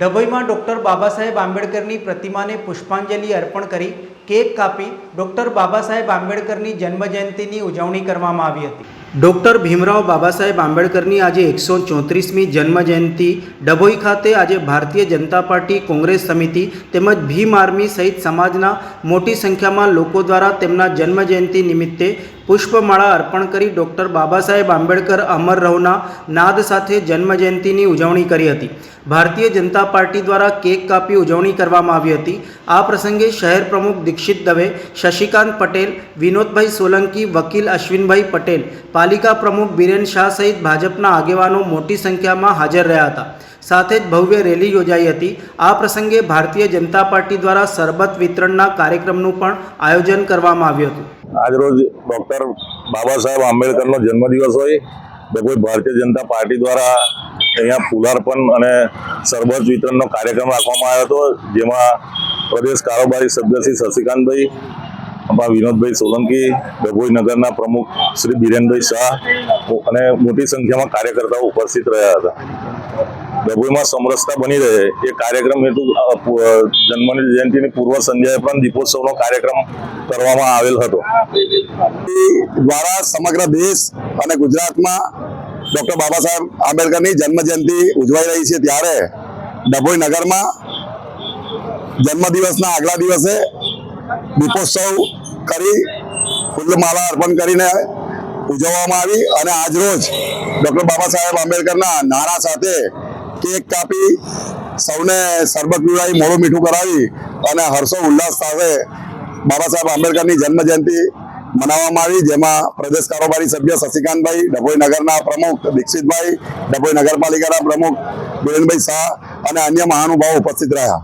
ડભોઈમાં doctor Baba Saheb આંબેડકરની પ્રતિમાને પુષ્પાંજલિ અર્પણ કરી કેક કાપી ડૉક્ટર બાબા સાહેબ આંબેડકરની જન્મજયંતિની ઉજવણી કરવામાં આવી હતી. ડૉક્ટર ભીમરાવ બાબા સાહેબ આંબેડકરની આજે એકસો ચોત્રીસમી જન્મજયંતિ. ડભોઈ ખાતે આજે ભારતીય જનતા પાર્ટી કોંગ્રેસ સમિતિ તેમજ ભીમ આર્મી સહિત સમાજના મોટી સંખ્યામાં લોકો દ્વારા તેમના જન્મજયંતિ નિમિત્તે પુષ્પમાળા અર્પણ કરી ડૉક્ટર બાબા સાહેબ આંબેડકર અમર રહુના નાદ સાથે જન્મજયંતિની ઉજવણી કરી હતી. ભારતીય જનતા પાર્ટી દ્વારા કેક કાપી ઉજવણી કરવામાં આવી હતી. આ પ્રસંગે શહેર પ્રમુખ દીક્ષિત દવે, શશિકાંત પટેલ, વિનોદભાઈ સોલંકી, વકીલ અશ્વિનભાઈ પટેલ, પાલિકા પ્રમુખ બિરેન શાહ સહિત ભાજપના આગેવાનો મોટી સંખ્યામાં હાજર રહ્યા હતા. સાથે જ ભવ્ય રેલી યોજાઈ હતી. આ પ્રસંગે ભારતીય જનતા પાર્ટી દ્વારા સરબત વિતરણના કાર્યક્રમનું પણ આયોજન કરવામાં આવ્યું હતું. આજરોજ ડૉક્ટર બાબા સાહેબ આંબેડકરનો જન્મદિવસ હોય ડભોઈ ભારતીય જનતા પાર્ટી દ્વારા અહીંયા ફુલાર્પણ અને સરબત વિતરણનો કાર્યક્રમ રાખવામાં આવ્યો હતો, જેમાં પ્રદેશ કારોબારી સભ્ય શ્રી શશિકાંતભાઈ અમારા વિનોદભાઈ સોલંકી ડભોઈ નગરના પ્રમુખ શ્રી બિરેનભાઈ શાહ અને મોટી સંખ્યામાં કાર્યકર્તાઓ ઉપસ્થિત રહ્યા હતા. ડભોઈમાં સમરસતા બની રહે. એ કાર્યક્રમ હેતુ જન્મની જયંતિની પૂર્વ સંધ્યાએ પણ દીપોત્સવનો કાર્યક્રમ કરવામાં આવેલ હતો. દ્વારા સમગ્ર દેશ અને ગુજરાતમાં ડોક્ટર બાબા સાહેબ આંબેડકરની જન્મ જયંતિ ઉજવાઈ રહી છે. ત્યારે ડભોઈ નગરમાં જન્મદિવસના આગલા દિવસે દીપોત્સવ કરી ફૂલમાળા અર્પણ કરીને ઉજવવામાં આવી અને આજરોજ ડોક્ટર બાબા સાહેબ આંબેડકરના નારા સાથે કેક કાપી સૌને શરબત પીવડાવી, મોડું મીઠું કરાવી અને હર્ષો ઉલ્લાસ સાથે બાબા સાહેબ આંબેડકરની જન્મ જયંતિ મનાવવામાં આવી, જેમાં પ્રદેશ કારોબારી સભ્ય શશિકાંતભાઈ, ડભોઈ નગરના પ્રમુખ દીક્ષિતભાઈ, ડભોઈ નગરપાલિકાના પ્રમુખ બિરેનભાઈ શાહ અને અન્ય મહાનુભાવો ઉપસ્થિત રહ્યા.